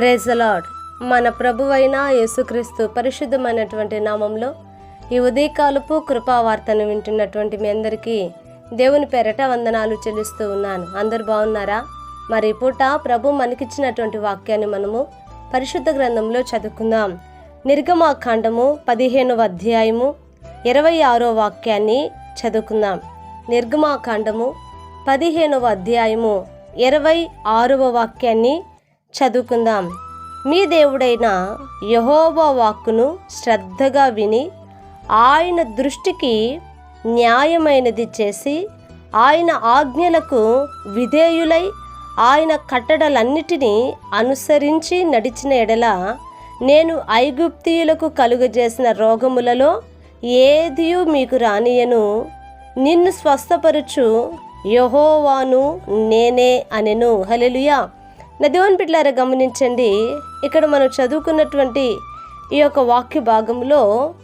Praise మన ప్రభువైన యేసుక్రీస్తు పరిశుద్ధమైనటువంటి నామంలో ఈ ఉదయకాలపు కృపావార్తను వింటున్నటువంటి మీ అందరికీ దేవుని పెరట వందనాలు చెల్లిస్తూ ఉన్నాను. అందరు బాగున్నారా? మరి పూట ప్రభు మనకిచ్చినటువంటి వాక్యాన్ని మనము పరిశుద్ధ గ్రంథంలో చదువుకుందాం. నిర్గమాకాండము పదిహేనవ అధ్యాయము ఇరవై ఆరో వాక్యాన్ని చదువుకుందాం. నిర్గమాకాండము పదిహేనవ అధ్యాయము ఇరవై ఆరవ వాక్యాన్ని చదువుకుందాం. మీ దేవుడైన యహోవా వాక్కును శ్రద్ధగా విని ఆయన దృష్టికి న్యాయమైనది చేసి ఆయన ఆజ్ఞలకు విధేయులై ఆయన కట్టడలన్నిటినీ అనుసరించి నడిచిన ఎడల నేను ఐగుప్తీయులకు కలుగజేసిన రోగములలో ఏదియు మీకు రానియను. నిన్ను స్వస్థపరుచు యహోవాను నేనే అనెను. హలెలుయా నా దేవుని బిడ్డలారా గమనించండి. ఇక్కడ మనం చదువుకున్నటువంటి ఈ యొక్క వాక్య భాగంలో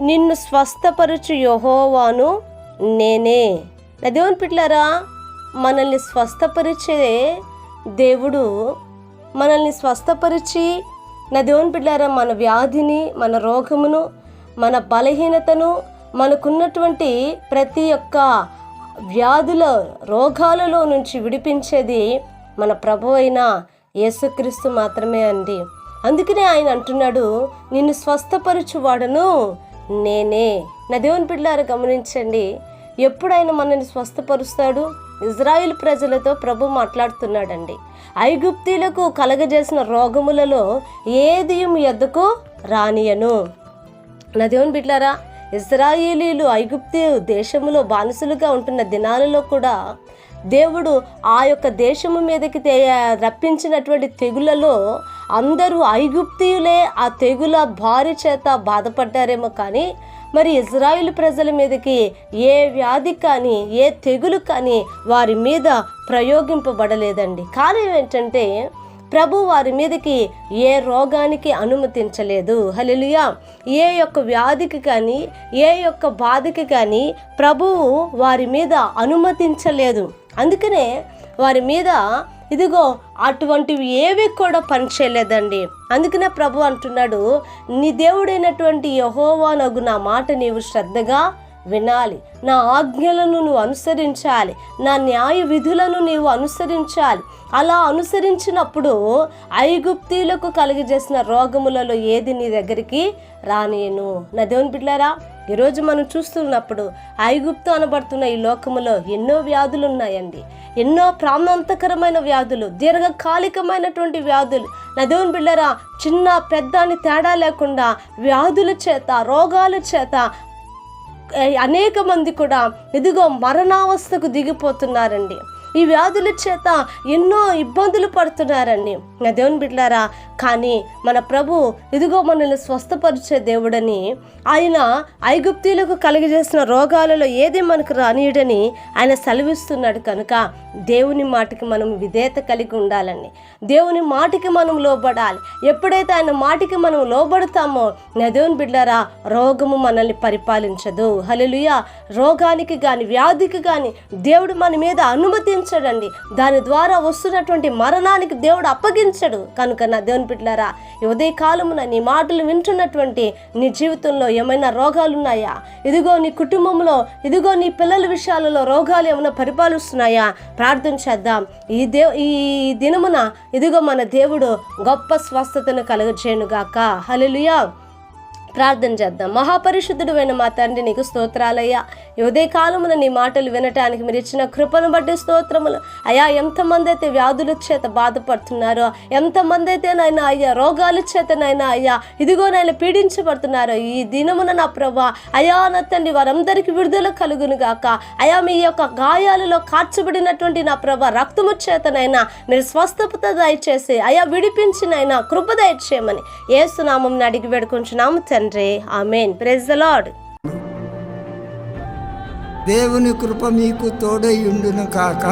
నిన్ను స్వస్థపరచు యహోవాను నేనే. నా దేవుని బిడ్డలారా మనల్ని స్వస్థపరిచే దేవుడు మనల్ని స్వస్థపరిచి నా దేవుని బిడ్డారా మన వ్యాధిని మన రోగమును మన బలహీనతను మనకున్నటువంటి ప్రతి ఒక్క వ్యాధుల రోగాలలో నుంచి విడిపించేది మన ప్రభు అయిన యేసుక్రీస్తు మాత్రమే అండి. అందుకనే ఆయన అంటున్నాడు నిన్ను స్వస్థపరచువాడను నేనే. నా దేవుని బిడ్డారు గమనించండి ఎప్పుడైనా మనల్ని స్వస్థపరుస్తాడు? ఇజ్రాయిల్ ప్రజలతో ప్రభు మాట్లాడుతున్నాడండి. ఐగుప్తీలకు కలగజేసిన రోగములలో ఏది ఎద్దకు రానియను. నా దేవుని బిడ్డారా ఇజ్రాయేలీలు ఐగుప్తి దేశంలో బానిసలుగా ఉంటున్న దినాలలో కూడా దేవుడు ఆ యొక్క దేశము మీదకి తే రప్పించినటువంటి తెగులలో అందరూ ఐగుప్తియులే ఆ తెగుల భారీ చేత బాధపడ్డారేమో కానీ మరి ఇజ్రాయిల్ ప్రజల మీదకి ఏ వ్యాధి కానీ ఏ తెగులు కానీ వారి మీద ప్రయోగింపబడలేదండి. కారణం ఏంటంటే ప్రభు వారి మీదకి ఏ రోగానికి అనుమతించలేదు. హలెలుయా ఏ యొక్క వ్యాధికి కానీ ఏ యొక్క బాధకి కానీ ప్రభువు వారి మీద అనుమతించలేదు. అందుకనే వారి మీద ఇదిగో అటువంటివి ఏవి కూడా పనిచేయలేదండి అందుకనే ప్రభు అంటున్నాడు నీ దేవుడైనటువంటి యహోవానగు నా మాట నీవు శ్రద్ధగా వినాలి. నా ఆజ్ఞలను నువ్వు అనుసరించాలి. నా న్యాయ విధులను నీవు అనుసరించాలి. అలా అనుసరించినప్పుడు ఐగుప్తీలకు కలిగజేసిన రోగములలో ఏది నీ దగ్గరికి రానేను నా దేవుని బిడ్డారా ఈరోజు మనం చూస్తున్నప్పుడు ఐగుప్తు అనబడుతున్న ఈ లోకములో ఎన్నో వ్యాధులు ఉన్నాయండి ఎన్నో ప్రాణాంతకరమైన వ్యాధులు దీర్ఘకాలికమైనటువంటి వ్యాధులు. నా బిళ్ళరా చిన్న పెద్ద అని తేడా లేకుండా వ్యాధుల చేత రోగాల చేత అనేక మంది కూడా ఇదిగో మరణావస్థకు దిగిపోతున్నారండి. ఈ వ్యాధుల చేత ఎన్నో ఇబ్బందులు పడుతున్నారండి నా దేవుని బిడ్డారా కానీ మన ప్రభు ఇదిగో మనల్ని స్వస్థపరిచే దేవుడని ఆయన ఐగుప్తీలకు కలిగజేసిన రోగాలలో ఏది మనకు రానియడని ఆయన సెలవిస్తున్నాడు కనుక దేవుని మాటకి మనం విధేయత కలిగి ఉండాలండి. దేవుని మాటికి మనం లోబడాలి. ఎప్పుడైతే ఆయన మాటికి మనం లోబడతామో నా దేవుని బిడ్డారా రోగము మనల్ని పరిపాలించదు. హలలుయ రోగానికి కానీ వ్యాధికి కానీ దేవుడు మన మీద అనుమతించడండి దాని ద్వారా వస్తున్నటువంటి మరణానికి దేవుడు అప్పగించడు. కనుక నా దేవుని పిట్లారా ఉదయ కాలమున నీ మాటలు వింటున్నటువంటి నీ జీవితంలో ఏమైనా రోగాలు ఉన్నాయా ఇదిగో నీ కుటుంబంలో ఇదిగో నీ పిల్లల విషయాలలో రోగాలు ఏమైనా పరిపాలిస్తున్నాయా? ప్రార్థన చేద్దాం. ఈ దే ఈ దినమున ఇదిగో మన దేవుడు గొప్ప స్వస్థతను కలుగజేయునుగాక. హలో ప్రార్థన చేద్దాం. మహాపరిశుద్ధుడు అయిన మా తండ్రి నీకు స్తోత్రాలయ్యా. ఉదయ కాలమున నీ మాటలు వినటానికి మీరు ఇచ్చిన కృపను బట్టి స్తోత్రములు. అయ్యా ఎంతమంది అయితే వ్యాధుల చేత బాధపడుతున్నారో ఎంతమంది అయితే నాయన అయ్యా రోగాల చేతనైనా అయ్యా ఇదిగో నాయన పీడించబడుతున్నారో ఈ దినమున నా ప్రభా అయా నా తండ్రి వారందరికీ విడుదల కలుగును గాక. అయా మీ యొక్క గాయాలలో కార్చబడినటువంటి నా ప్రభా రక్తము చేతనైనా మీరు స్వస్థత దయచేసి అయా విడిపించినైనా కృప దయచేయమని. ఏసునామం అడిగి వేడుకుంటున్నాము తండ్రి. తండ్రి. ఆమెన్. ప్రెజ్ ద లార్డ్ దేవుని కృప మీకు తోడై ఉండును కాక.